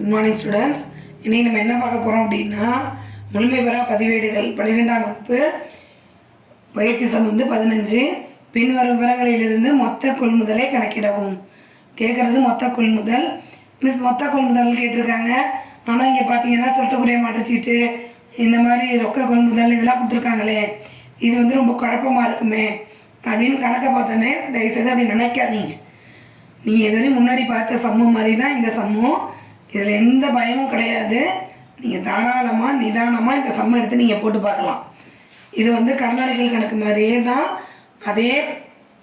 Good morning students இன்றைக்கி நம்ம என்ன பார்க்க போகிறோம் அப்படின்னா முழுமை பெறா பதிவேடுகள் பன்னிரெண்டாம் வகுப்பு பயிற்சி சம் வந்து பதினஞ்சு. பின்வரும் விவரங்களிலிருந்து மொத்த கொள்முதலை கணக்கிடவும். கேட்குறது மொத்த கொள்முதல். மிஸ் மொத்த கொள்முதல் கேட்டிருக்காங்க. ஆனால் இங்கே பார்த்தீங்கன்னா செலுத்தக்கூடிய மாற்றுச்சீட்டு இந்த மாதிரி ரொக்க கொள்முதல் இதெல்லாம் கொடுத்துருக்காங்களே. இது வந்து ரொம்ப குழப்பமாக இருக்குமே. அப்படின்னு கணக்கை பார்த்தோன்னே தயவுசெய்து அப்படி நினைக்காதீங்க. நீங்கள் இதுவரையும் முன்னாடி பார்த்த சம்மு மாதிரி தான் இந்த சம்மும் இதில் எந்த பயமும் கிடையாது. நீங்கள் தாராளமாக நிதானமாக இந்த சம்ம எடுத்து நீங்கள் போட்டு பார்க்கலாம். இது வந்து கடனாளிகள் கணக்கு மாதிரியே தான் அதே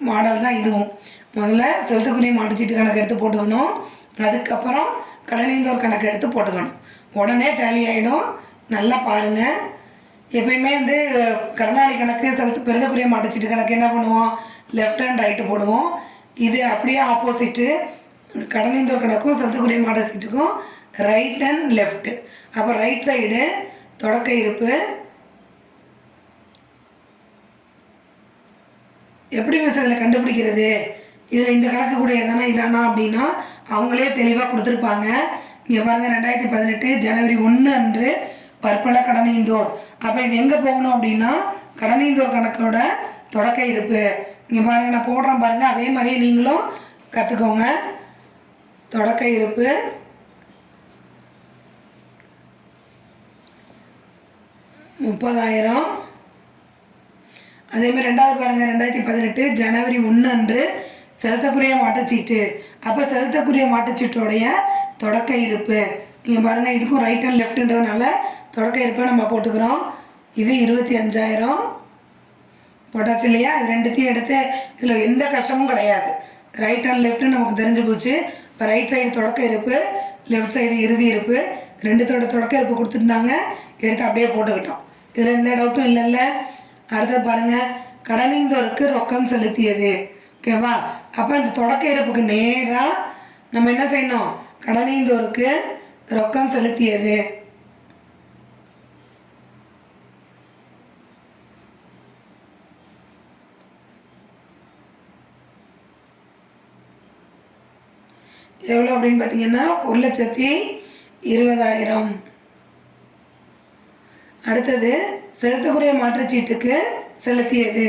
மாடல் தான் இதுவும். முதல்ல செலுத்தக்குரிய மாட்டுச்சீட்டு கணக்கு எடுத்து போட்டுக்கணும். அதுக்கப்புறம் கடனீந்தோர் கணக்கு எடுத்து போட்டுக்கணும். உடனே டேலி ஆகிடும் நல்லா பாருங்கள் எப்பயுமே வந்து கடனாளி கணக்கு செலுத்து பெருதக்குரிய மாட்டுச்சீட்டு கணக்கு என்ன பண்ணுவோம்? லெஃப்ட் ஹேண்ட் ரைட்டு போடுவோம். இது அப்படியே ஆப்போசிட்டு கடனீந்தோர் கணக்கும் சத்துக்குரிய மாடல் சீட்டுக்கும். ரைட் அண்ட் லெஃப்ட் அப்போ ரைட் சைடு தொடக்க இருப்பு. எப்படி மிஸ் இதில் கண்டுபிடிக்கிறது? இதில் இந்த கணக்கு கூட எதனா இதானா அப்படின்னா அவங்களே தெளிவாக கொடுத்துருப்பாங்க. இங்கே பாருங்கள் ரெண்டாயிரத்தி பதினெட்டு ஜனவரி ஒன்று அன்று பற்பல கடனீந்தோர். அப்போ இது எங்கே போகணும் அப்படின்னா கடனீந்தோர் கணக்கோட தொடக்க இருப்பு. இங்கே பாருங்கள் நான் போடுறேன் பாருங்கள் அதே மாதிரியே நீங்களும் கற்றுக்கோங்க தொடக்க இருப்பு. முப்பதாயிரம். அதே மாதிரி ரெண்டாவது பாருங்கள் ரெண்டாயிரத்தி பதினெட்டு ஜனவரி ஒன்று அன்று செலுத்தக்குரிய மாட்டுச்சீட்டு அப்போ செலுத்தக்குரிய மாட்டுச்சீட்டோடைய தொடக்க இருப்பு. நீங்கள் பாருங்கள் இதுக்கும் ரைட் அண்ட் லெஃப்ட்டுன்றதுனால தொடக்க இருப்பை நம்ம போட்டுக்கிறோம். இது இருபத்தி அஞ்சாயிரம். போட்டாச்சு இல்லையா? இது ரெண்டுத்தையும் எடுத்து இதில் எந்த கஷ்டமும் கிடையாது. ரைட் அண்ட் லெஃப்ட்டு நமக்கு தெரிஞ்சு போச்சு. இப்போ ரைட் சைடு தொடக்க இருப்பு லெஃப்ட் சைடு இறுதி இருப்பு ரெண்டுத்தோட தொடக்க இருப்பு கொடுத்துருந்தாங்க. எடுத்து அப்படியே போட்டுக்கிட்டோம் இதில் எந்த டவுட்டும் இல்லைல்ல. அடுத்தது பாருங்கள் கடனீந்தோருக்கு ரொக்கம் செலுத்தியது. ஓகேவா அப்போ இந்த தொடக்க இருப்புக்கு நேராக நம்ம என்ன செய்யணும்? கடனீந்தோருக்கு ரொக்கம் செலுத்தியது. எவ்வளோ அப்படின்னு பார்த்தீங்கன்னா ஒரு லட்சத்தி இருபதாயிரம். அடுத்தது செலுத்தக்கூடிய மாற்றுச்சீட்டுக்கு செலுத்தியது.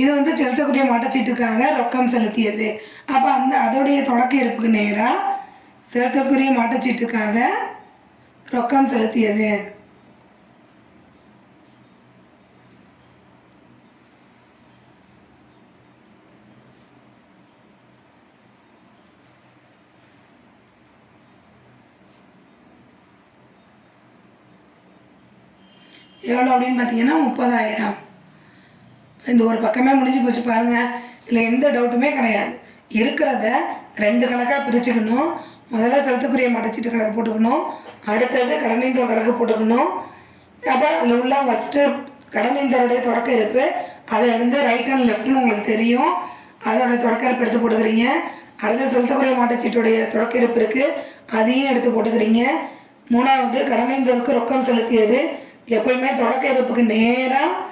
இது வந்து செலுத்தக்கூடிய மாற்றுச்சீட்டுக்காக ரொக்கம் செலுத்தியது. அப்போ அந்த அதோடைய தொடக்க இருப்புக்கு நேராக செலுத்தக்கூடிய மாற்றுச்சீட்டுக்காக ரொக்கம் செலுத்தியது. எவ்வளோ அப்படின்னு பார்த்தீங்கன்னா முப்பதாயிரம். இந்த ஒரு பக்கமே முடிஞ்சு போச்சு பாருங்கள் இதில் எந்த டவுட்டுமே கிடையாது. இருக்கிறத ரெண்டு கணக்காக பிரிச்சுக்கணும். முதல்ல செலுத்துக்குரிய மடச்சீட்டு கணக்கு போட்டுக்கணும். அடுத்தது கடனீந்தோர் கணக்கு போட்டுக்கணும். அப்போ அதில் உள்ள ஃபஸ்ட்டு கடனீந்தருடைய தொடக்க இருப்பு அதை எடுத்து ரைட் அண்ட் லெஃப்ட்னு உங்களுக்கு தெரியும். அதோட தொடக்க இருப்பு எடுத்து போட்டுக்கிறீங்க. அடுத்து செலுத்தக்குரிய மாட்டச்சீட்டுடைய தொடக்க இருப்பு இருக்குது அதையும் எடுத்து போட்டுக்கிறீங்க. மூணாவது கடனீந்தோருக்கு ரொக்கம் செலுத்தியது. எப்பயுமே தொடக்க இருப்புக்கு நேராக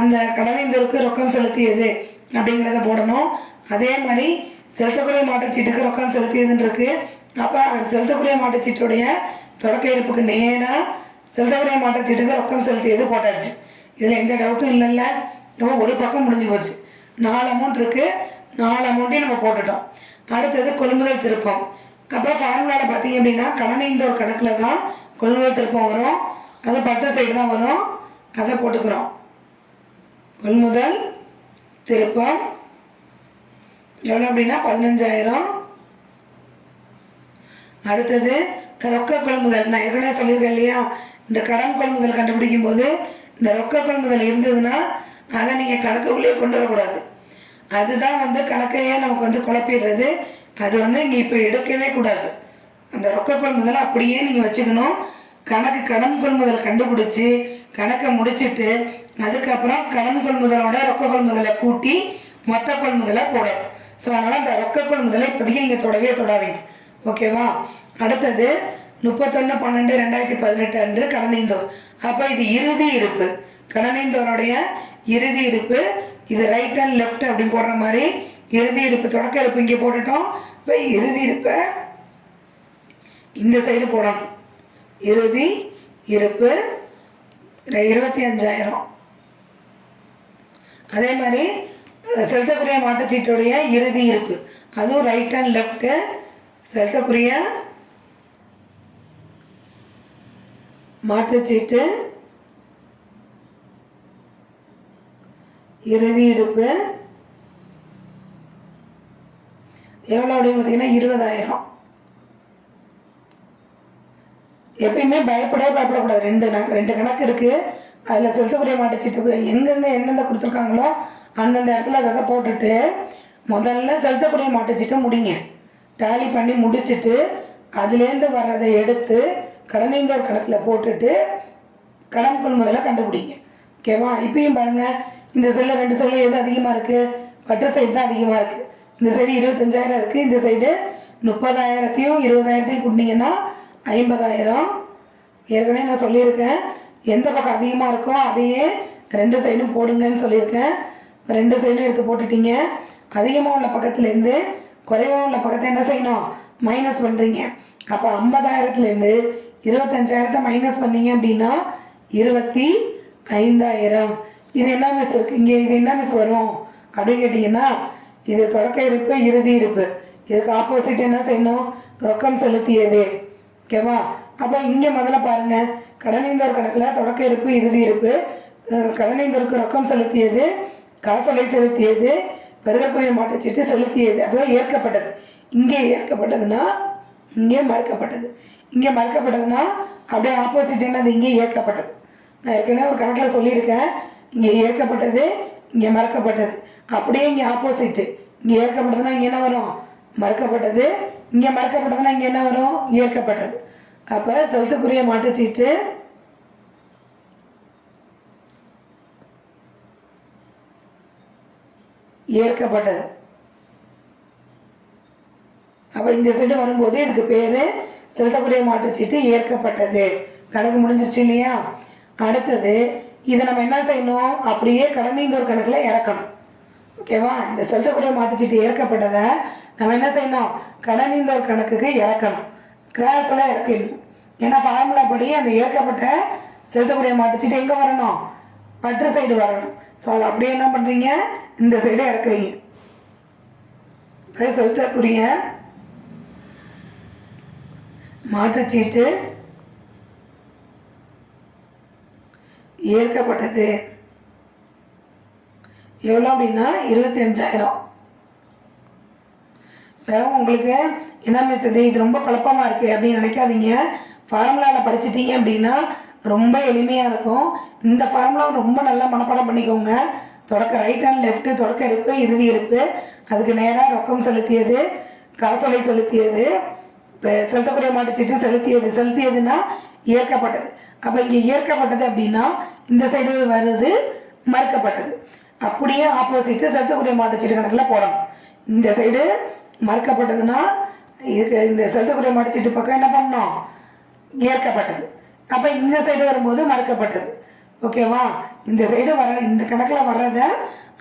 அந்த கடனைந்தருக்கு ரொக்கம் செலுத்தியது அப்படிங்கிறத போடணும். அதே மாதிரி செலுத்தக்குரிய மாட்டுச்சீட்டுக்கு ரொக்கம் செலுத்தியதுன்னு இருக்குது அப்போ அந்த செலுத்தக்குரிய மாட்டுச்சீட்டுடைய தொடக்க இருப்புக்கு நேராக செலுத்தக்குரிய மாட்டுச்சீட்டுக்கு ரொக்கம் செலுத்தியது போட்டாச்சு. இதில் எந்த டவுட்டும் இல்லைல்ல. நம்ம ஒரு பக்கம் முடிஞ்சு போச்சு. நாலு அமௌண்ட் இருக்குது நாலு அமௌண்ட்டையும் நம்ம போட்டுட்டோம். அடுத்தது கொள்முதல் திருப்பம். அப்போ ஃபார்முலாவில் பார்த்தீங்க அப்படின்னா கடனைந்தோர் கணக்கில் தான் கொள்முதல் திருப்பம் வரும். அது பட்டை சைடு தான் வரும். அதை போட்டுக்கிறோம். கொள்முதல் திருப்பம் எவ்வளோ அப்படின்னா? பதினஞ்சாயிரம். அடுத்தது ரொக்க கொள்முதல் நான் ஏற்கனவே சொல்லியிருக்கேன் இல்லையா? இந்த கடன் கொள்முதல் கண்டுபிடிக்கும் போது இந்த ரொக்க கொள்முதல் இருந்ததுன்னா அதை நீங்கள் கணக்குக்குள்ளேயே கொண்டு வரக்கூடாது. அதுதான் வந்து கணக்கையே நமக்கு வந்து குழப்பிடுறது. அது வந்து நீங்கள் இப்போ எடுக்கவே கூடாது. அந்த ரொக்க கொள்முதல் அப்படியே நீங்கள் வச்சுக்கணும். கணக்கு கடன் கொள்முதல் கண்டுபிடிச்சி கணக்கை முடிச்சுட்டு அதுக்கப்புறம் கடன் கொள்முதலோட ரொக்க கொள்முதலை கூட்டி மொத்த கொள்முதலை போடணும். ஸோ அதனால் அந்த ரொக்க கொள்முதலை இப்போதைக்கு நீங்கள் தொடவே தொடாதீங்க. ஓகேவா அடுத்தது முப்பத்தொன்று பன்னெண்டு ரெண்டாயிரத்தி பதினெட்டு அன்று கடனைந்தோர். அப்போ இது இறுதி இருப்பு. கடனைந்தோருடைய இறுதி இருப்பு இது ரைட் அண்ட் லெஃப்ட் அப்படின்னு போடுற மாதிரி இறுதி இருப்பு தொடக்க இருப்பு இங்கே போட்டுட்டோம். இப்போ இறுதி இருப்பை இந்த சைடு போடணும். இறுதி இருப்பு இருபத்தி அஞ்சாயிரம். அதே மாதிரி அஹ், செலுத்தக்கூடிய மாட்டுச்சீட்டுடைய இறுதி இருப்பு. அதுவும் ரைட் அண்ட் லெஃப்ட்டு செலுத்தக்கூடிய மாட்டுச்சீட்டு இறுதி இருப்பு எவ்வளோ அப்படின்னு பார்த்தீங்கன்னா இருபதாயிரம். எப்பயுமே பயப்படவே பயப்படக்கூடாது. ரெண்டு ரெண்டு கணக்கு இருக்குது அதில் செலுத்தக்கூடிய மாட்டுச்சீட்டு எங்கெங்கே எந்தெந்த கொடுத்துருக்காங்களோ அந்தந்த இடத்துல அதை தான் போட்டுட்டு முதல்ல செலுத்தக்கூடிய மாட்டுச்சீட்டை முடிங்க. டேலி பண்ணி முடிச்சுட்டு அதுலேருந்து வர்றதை எடுத்து கடனைந்தோர் கணக்கில் போட்டுட்டு கடன் கொள்முதலை கண்டுபிடிங்க. ஓகேவா இப்பயும் பாருங்க. இந்த சைடில் ரெண்டு சைடில் எது அதிகமாக இருக்குது பட்டு சைடு தான் அதிகமாக இருக்குது இந்த சைடு இருபத்தஞ்சாயிரம் இருக்குது இந்த சைடு முப்பதாயிரத்தையும் இருபதாயிரத்தையும் கொடுத்தீங்கன்னா ஐம்பதாயிரம். ஏற்கனவே நான் சொல்லியிருக்கேன். எந்த பக்கம் அதிகமாக இருக்கோ அதையே ரெண்டு சைடும் போடுங்கன்னு சொல்லியிருக்கேன். இப்போ ரெண்டு சைடும் எடுத்து போட்டுட்டீங்க. அதிகமாக உள்ள பக்கத்துலேருந்து குறைவாக உள்ள பக்கத்தை என்ன செய்யணும்? மைனஸ் பண்ணுறீங்க அப்போ ஐம்பதாயிரத்துலேருந்து இருபத்தஞ்சாயிரத்தை மைனஸ் பண்ணீங்க அப்படின்னா இருபத்தி ஐந்தாயிரம். இது என்ன மிஸ் இருக்குது இங்கே இது என்ன மிஸ் வரும்? அப்படின்னு கேட்டிங்கன்னா இது தொடக்க இருப்பு இறுதி இருப்பு. இதுக்கு ஆப்போசிட் என்ன செய்யணும்? ரொக்கம் செலுத்தியது. ஓகேவா? அப்போ இங்கே முதல்ல பாருங்கள் கடனீந்தோர் கணக்கில் தொடக்க இருப்பு இறுதி இருப்பு. அஹ் ரொக்கம் செலுத்தியது காசோலை செலுத்தியது பெறுதற்குரிய மாட்டுச்சீட்டு செலுத்தியது. அப்பதான் ஏற்கப்பட்டது. இங்கே ஏற்கப்பட்டதுன்னா இங்கே மறுக்கப்பட்டது. இங்கே மறுக்கப்பட்டதுன்னா அப்படியே ஆப்போசிட் என்னது? இங்கே ஏற்கப்பட்டது. நான் ஏற்கனவே ஒரு கணக்கில் சொல்லியிருக்கேன். இங்கே ஏற்கப்பட்டது இங்கே மறக்கப்பட்டது. அப்படியே இங்கே ஆப்போசிட்டு இங்கே ஏற்கப்பட்டதுன்னா இங்கே என்ன வரும்? மறுக்கப்பட்டது. இங்கே மறக்கப்பட்டதுன்னா இங்கே என்ன வரும்? ஏற்கப்பட்டது அப்போ செலுத்தக்குரிய மாட்டுச்சீட்டு ஏற்கப்பட்டது. அப்போ இந்த சைடு வரும்போது இதுக்கு பேர் செலுத்தக்குரிய மாட்டுச்சீட்டு ஏற்கப்பட்டது. கணக்கு முடிஞ்சிச்சு இல்லையா? அடுத்தது இதை நம்ம என்ன செய்யணும்? அப்படியே கடனீந்தோர் கணக்கில் இறக்கணும். ஓகேவா? இந்த செலுத்தக்குரிய மாட்டுச்சீட்டு ஏற்கப்பட்டதை நம்ம என்ன செய்யணும்? கடனீந்தோர் கணக்குக்கு இறக்கணும். கிராஸில் இறக்கணும் ஏன்னா ஃபார்முலா படி அந்த ஏற்கப்பட்ட செலுத்தக்கூடிய மாட்டுச்சீட்டு எங்கே வரணும்? பற்று சைடு வரணும். ஸோ அதை அப்படியே என்ன பண்ணுறீங்க இந்த சைடு இறக்குறீங்க. இப்போ செலுத்தக்குரிய மாற்றுச்சீட்டு ஏற்கப்பட்டது. எவ்வளோ அப்படின்னா இருபத்தி அஞ்சாயிரம் இப்போ உங்களுக்கு என்ன மிஸ் இது? இது ரொம்ப குழப்பமாக இருக்குது அப்படின்னு நினைக்காதீங்க. ஃபார்முலாவில் படிச்சிட்டீங்க அப்படின்னா ரொம்ப எளிமையாக இருக்கும். இந்த ஃபார்முலாவை ரொம்ப நல்லா மனப்பாடம் பண்ணிக்கோங்க. தொடக்க ரைட் அண்ட் லெஃப்ட்டு தொடக்க இருப்பு இறுதி இருப்பு. அதுக்கு நேராக ரொக்கம் செலுத்தியது காசோலை செலுத்தியது இப்போ செலுத்தக்கூடிய மாட்டுச்சீட்டு செலுத்தியது. செலுத்தியதுன்னா ஏற்கப்பட்டது. அப்போ இங்கே ஏற்கப்பட்டது அப்படின்னா இந்த சைடு வருது மறுக்கப்பட்டது. அப்படியே ஆப்போசிட்டு செலுத்தக்கூடிய மாட்டுச்சீட்டு கணக்கில் போடணும். இந்த சைடு மறுக்கப்பட்டதுன்னா இதுக்கு இந்த செலுத்தக்கூடிய மாட்டுச்சீட்டு பக்கம் என்ன பண்ணணும்? ஏற்கப்பட்டது. அப்போ இந்த சைடு வரும்போது மறுக்கப்பட்டது. ஓகேவா இந்த சைடு வர இந்த கணக்கில் வர்றதை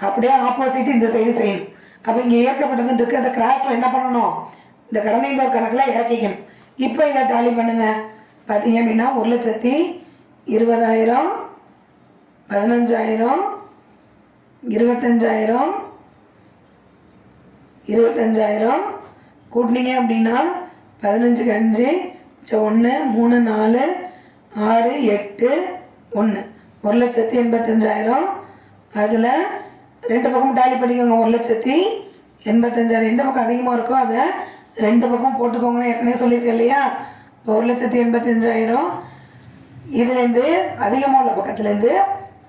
அப்படியே ஆப்போசிட் இந்த சைடு செய்யணும். அப்போ இங்கே ஏற்கப்பட்டதுன்னு இருக்குது அந்த கிராஸில் என்ன பண்ணணும்? இந்த கடனைந்தோர் கணக்கில் இறக்கிக்கணும். இப்போ இதை டாலி பண்ணுங்க. பார்த்தீங்க அப்படின்னா ஒரு லட்சத்தி இருபதாயிரம் பதினஞ்சாயிரம் இருபத்தஞ்சாயிரம் இருபத்தஞ்சாயிரம். கூட்டினீங்க அப்படின்னா பதினஞ்சுக்கு அஞ்சு ஒன்று மூணு நாலு ஆறு எட்டு ஒன்று ஒரு லட்சத்தி எண்பத்தஞ்சாயிரம். அதில் ரெண்டு பக்கம் டாலி பண்ணிக்கோங்க ஒரு லட்சத்தி எண்பத்தஞ்சாயிரம். எந்த பக்கம் அதிகமாக இருக்கோ அதை ரெண்டு பக்கம் போட்டுக்கோங்கன்னு ஏற்கனவே சொல்லியிருக்கேன் இல்லையா? இப்போ ஒரு லட்சத்தி எண்பத்தஞ்சாயிரம். இதுலேருந்து அதிகமாக உள்ள பக்கத்துலேருந்து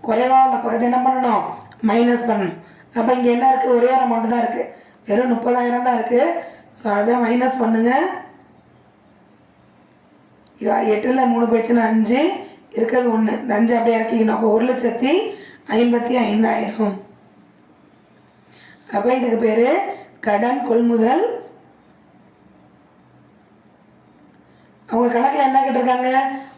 குறைவாக உள்ள பக்கத்தை என்ன பண்ணணும். மைனஸ் பண்ணணும். அப்போ இங்கே என்ன இருக்குது ஒரே ஒரு அமௌண்ட் தான் இருக்குது வெறும் முப்பதாயிரம் தான் இருக்குது ஸோ அதை மைனஸ் பண்ணுங்கள் இது எட்டில் மூணு போயிடுச்சுன்னா அஞ்சு. இருக்கிறது ஒன்று இந்த அஞ்சு அப்படியே இறக்கிக்கணும். அப்போ ஒரு லட்சத்தி ஐம்பத்தி ஐந்தாயிரம். அப்போ இதுக்கு பேர் கடன் கொள்முதல். அவங்க கணக்கில் என்ன கேட்டிருக்காங்க?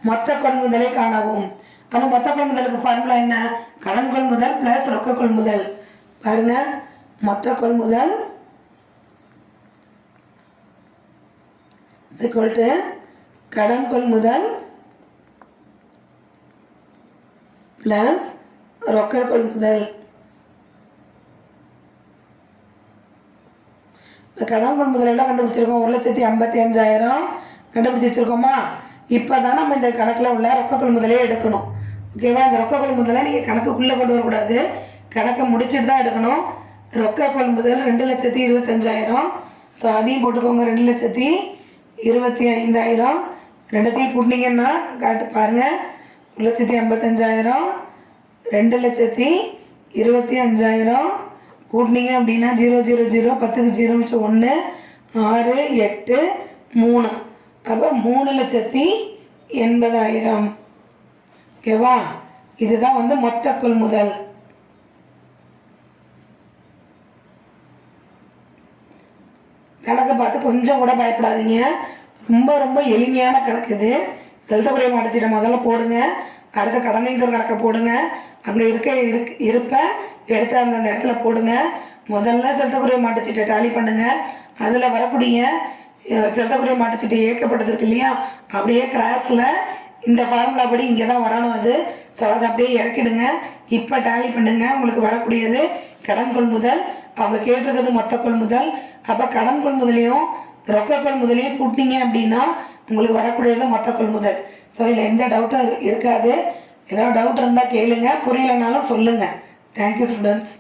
மொத்த கொள்முதலை காணவும். அப்போ மொத்த கொள்முதலுக்கு ஃபார்முலா என்ன? கடன் கொள்முதல் ப்ளஸ் ரொக்க கொள்முதல் பாருங்க. மொத்த கொள்முதல் சிக்வல் டு கடன் கொள்முதல் ப்ளஸ் ரொக்க கொள்முதல் இப்போ கடன் கொள்முதல் எல்லாம் கண்டுபிடிச்சிருக்கோம்? ஒரு லட்சத்தி ஐம்பத்தி அஞ்சாயிரம். கண்டுபிடிச்சி வச்சுருக்கோமா? இப்போ தான் நம்ம இந்த கணக்கில் உள்ள ரொக்க கொள்முதலே எடுக்கணும். ஓகேவா இந்த ரொக்க கொள்முதலை நீங்கள் கணக்குக்குள்ளே கொண்டு வரக்கூடாது. கணக்கை முடிச்சுட்டு தான் எடுக்கணும். ரொக்க கொள்முதல் ரெண்டு லட்சத்தி இருபத்தஞ்சாயிரம். ஸோ அதையும் போட்டுக்கோங்க. ரெண்டு லட்சத்தி இருபத்தி ஐந்தாயிரம். ரெண்டுத்தையும் கூட்டினீங்கன்னா காட்டு பாருங்கள் ஒரு லட்சத்தி ஐம்பத்தஞ்சாயிரம். ரெண்டு லட்சத்தி இருபத்தி அஞ்சாயிரம். கூட்டினீங்க அப்படின்னா ஜீரோ ஜீரோ ஜீரோ பத்துக்கு ஜீரோ மிச்சம் ஒன்று ஆறு எட்டு மூணு. அப்போ மூணு லட்சத்தி எண்பதாயிரம். ஓகேவா இதுதான் வந்து மொத்த கொள்முதல். கணக்கை பார்த்து கொஞ்சம் கூட பயப்படாதீங்க. ரொம்ப ரொம்ப எளிமையான கணக்கு இது. செலுத்தக்கூடிய மாட்டுச்சீட்டை முதல்ல போடுங்க. அடுத்த கடனைந்தர் கணக்கை போடுங்க. அங்கே இருக்க இருக் இருப்ப எடுத்து அந்தந்த இடத்துல போடுங்க. முதல்ல செலுத்தக்கூடிய மாட்டுச்சீட்டை டாலி பண்ணுங்கள் அதில் வரக்கூடிய அஹ், செலுத்தக்குரிய மாட்டுச்சீட்டை இல்லையா? அப்படியே கிராஸில் இந்த ஃபார்முலா படி இங்கே தான் வரணும் அது. ஸோ அதை அப்படியே இறக்கிடுங்க. இப்போ டேலி பண்ணுங்க. உங்களுக்கு வரக்கூடியது கடன் கொள்முதல். அவங்க கேட்டிருக்கிறது மொத்த கொள்முதல். அப்போ கடன் கொள்முதலையும் ரொக்க கொள்முதலையும் கூட்டினீங்க அப்படின்னா உங்களுக்கு வரக்கூடியது மொத்த கொள்முதல். ஸோ இதில் எந்த டவுட்டும் இருக்காது. ஏதாவது டவுட் இருந்தால் கேளுங்க. புரியலைனாலும் சொல்லுங்கள் தேங்க்யூ ஸ்டூடெண்ட்ஸ்